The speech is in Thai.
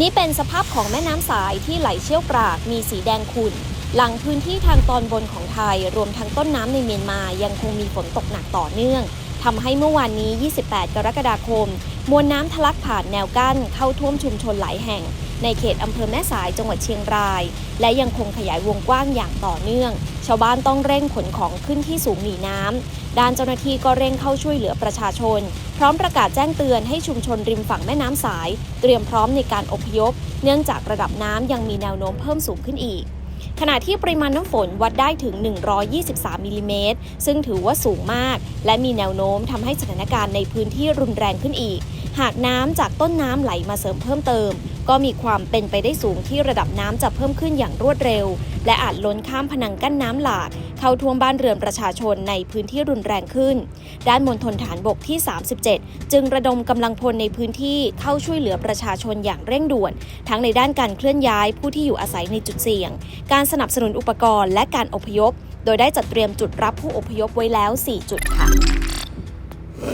นี่เป็นสภาพของแม่น้ำสายที่ไหลเชี่ยวกรากมีสีแดงขุ่น หลังพื้นที่ทางตอนบนของไทย รวมทั้งต้นน้ำในเมียนมายังคงมีฝนตกหนักต่อเนื่องทำให้เมื่อวานนี้ 28 กรกฎาคม มวลน้ำทะลักผ่านแนวกั้นเข้าท่วมชุมชนหลายแห่ง ในเขตอำเภอแม่สายจังหวัดเชียงราย และยังคงขยายวงกว้างอย่างต่อเนื่อง ชาวบ้านต้องเร่งขนของขึ้นที่สูงหนีน้ำด้านเจ้าหน้าที่ก็เร่งเข้าช่วยเหลือประชาชน พร้อมประกาศแจ้งเตือนให้ชุมชนริมฝั่งแม่น้ำสาย เตรียมพร้อมในการอพยพ เนื่องจากระดับน้ำยังมีแนวโน้มเพิ่มสูงขึ้นอีกขณะที่ปริมาณน้ำฝนวัดได้ถึง 123 มิลลิเมตร ซึ่งถือว่าสูงมาก และมีแนวโน้มทำให้สถานการณ์ในพื้นที่รุนแรงขึ้นอีก หากน้ำจากต้นน้ำไหลมาเสริมเพิ่มเติม ก็มีความเป็นไปได้สูงที่ระดับน้ำจะเพิ่มขึ้นอย่างรวดเร็ว และอาจล้นข้ามพนังกั้นน้ำหลาก เข้าท่วมบ้านเรือนประชาชนในพื้นที่รุนแรงขึ้น ด้านมณฑลฐานบกที่ 37 จึงระดมกำลังพลในพื้นที่เข้าช่วยเหลือประชาชนอย่างเร่งด่วน ทั้งในด้านการเคลื่อนย้ายผู้ที่อยู่อาศัยในจุดเสี่ยง การสนับสนุนอุปกรณ์และการอพยพ โดยได้จัดเตรียมจุดรับผู้อพยพไว้แล้ว 4 จุดค่ะ